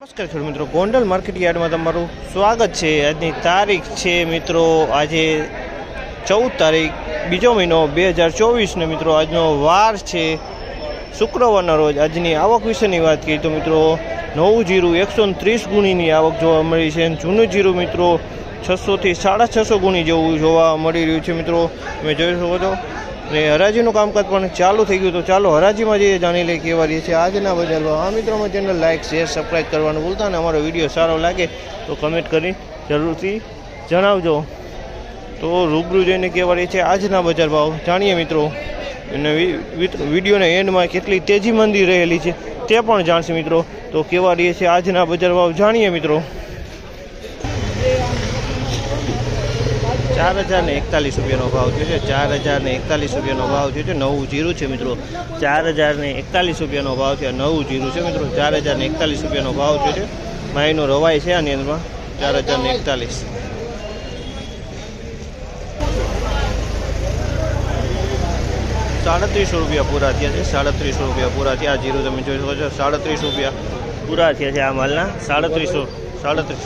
નમસ્કાર ખેડૂત મિત્રો, ગોંડલ માર્કેટ યાર્ડમાં તમારું સ્વાગત છે. આજની તારીખ છે મિત્રો, આજે ચૌદ તારીખ, બીજો મહિનો બે હજાર ચોવીસને મિત્રો, આજનો વાર છે શુક્રવારના રોજ. આજની આવક વિશેની વાત કરીએ તો મિત્રો, નવું જીરું એકસો ત્રીસ ગુણીની આવક જોવા મળી છે જૂનું જીરું મિત્રો, છસોથી સાડા છસો ગુણી જેવું જોવા મળી રહ્યું છે મિત્રો. તમે જોઈ શકો છો. ને હરાજીનું કામકાજ પણ ચાલુ થઈ ગયું. તો ચાલો હરાજીમાં જઈએ, જાણી લઈએ કેવા રહી છે આજના બજારમાં આ મિત્રોમાં ચેનલ લાઇક શેર સબસ્ક્રાઈબ કરવાનું ભૂલતા અને અમારો વીડિયો સારો લાગે તો કમેન્ટ કરી જરૂરથી જણાવજો. તો રૂબરૂ જઈને કેવા રહી છે આજના બજાર ભાવ. જાણીએ મિત્રો, અને વિડીયોના એન્ડમાં કેટલી તેજી મંદી રહેલી છે તે પણ જાણશે મિત્રો. તો કેવા રહીએ છે આજના બજાર ભાવ જાણીએ મિત્રો. ચાર હજારને એકતાલીસ રૂપિયાનો ભાવ થયો છે. ચાર હજારને એકતાલીસ રૂપિયાનો ભાવ થયો છે. નવું જીરું છે મિત્રો. ચાર હજારને એકતાલીસ રૂપિયાનો ભાવ છે નવું જીરું છે મિત્રો. ચાર હજારને એકતાલીસ રૂપિયાનો ભાવ થયો છે. માહીનો રવાય છે આની અંદરમાં. ચાર હજારને એકતાલીસ. સાડત્રીસો રૂપિયા પૂરા થયા છે. સાડત્રીસો રૂપિયા પૂરા થયા. આ જીરું તમે જોઈ શકો છો. સાડત્રીસ રૂપિયા પૂરા થયા છે આ માલના. સાડત્રીસો, સાડત્રીસ.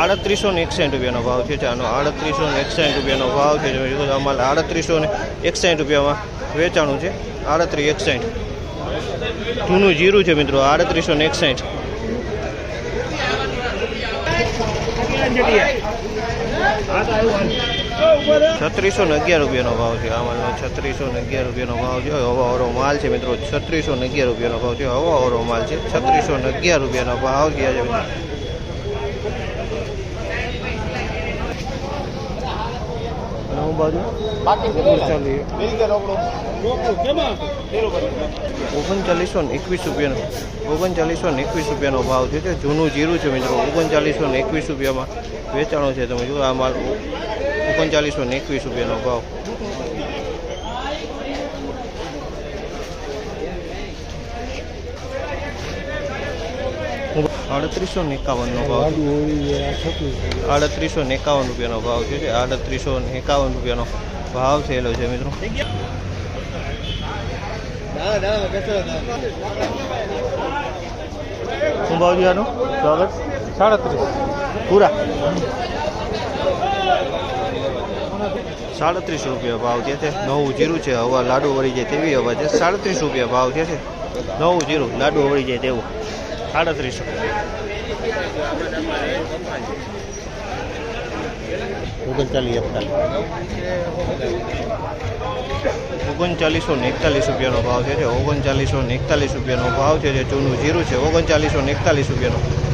આડત્રીસો ને એકસાઠ રૂપિયાનો ભાવ છે. આનો આડત્રીસો ને એકસાઠ રૂપિયાનો ભાવ છે. અમારે આડત્રીસો ને એકસાઠ રૂપિયામાં વેચાણું છે. આડત્રીસ એકસાઠ. જૂનું જીરું છે મિત્રો, આડત્રીસો ને એકસાઠ. છત્રીસો ને અગિયાર રૂપિયાનો ભાવ છે આ માલનો છત્રીસો ને અગિયાર રૂપિયાનો ભાવ છે હવાવાળો માલ છે મિત્રો, છત્રીસો ને અગિયાર રૂપિયાનો ભાવ છે હવાવાળો માલ છે. છત્રીસો ને અગિયાર રૂપિયાનો ભાવ ગયા છે. મિત્રો બાજુ. ઓગણચાલીસો ને એકવીસ રૂપિયાનો. ઓગણચાલીસો ને એકવીસ રૂપિયાનો ભાવ છે તે જૂનું જીરું છે મિત્રો. ઓગણચાલીસો ને એકવીસ રૂપિયામાં વેચાણો છે તમે જુઓ આ માલ. ઓગણચાલીસો ને એકવીસ રૂપિયાનો ભાવ. આડત્રીસો એકાવનનો ભાવ આડત્રીસો એકાવન રૂપિયાનો ભાવ છે. આડત્રીસો એકાવન રૂપિયાનો ભાવ થયેલો છે મિત્રો. શું ભાવ છે આનો? સ્વાગત. સાડત્રીસ. પૂરા. સાડત્રીસ રૂપિયા ભાવ છે તે. નવું જીરું છે. હવા લાડુ વળી જાય તેવી હવા છે. સાડત્રીસ રૂપિયા ભાવ છે નવું જીરું લાડુ વળી જાય તેવું. સાડત્રીસો ઓગણચાલીસ એકતાલીસ ઓગણચાલીસો ને એકતાલીસ રૂપિયાનો ભાવ છે ઓગણચાલીસો ને એકતાલીસ રૂપિયાનો ભાવ છે જે જૂનું જીરું છે ઓગણચાલીસો ને એકતાલીસ રૂપિયાનો.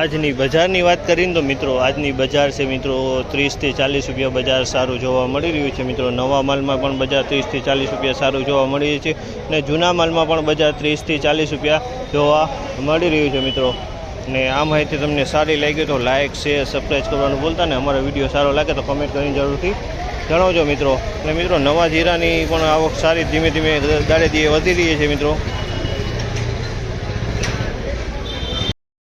આજની બજારની વાત કરીને તો મિત્રો, આજની બજાર છે મિત્રો, ત્રીસથી ચાલીસ રૂપિયા બજાર સારું જોવા મળી રહ્યું છે મિત્રો. નવા માલમાં પણ બજાર ત્રીસથી ચાલીસ રૂપિયા સારું જોવા મળી રહ્યું છે અને જૂના માલમાં પણ બજાર ત્રીસથી ચાલીસ રૂપિયા જોવા મળી રહ્યું છે મિત્રો. ને આ માહિતી તમને સારી લાગી તો લાઇક શેર સબસ્ક્રાઈબ કરવાનું ભૂલતા ને અમારો વીડિયો સારો લાગે તો કમેન્ટ કરીને જરૂરથી જણાવજો મિત્રો. અને મિત્રો, નવા જીરાની પણ આવક સારી ધીમે ધીમે દાડે દીએ વધી રહી છે મિત્રો.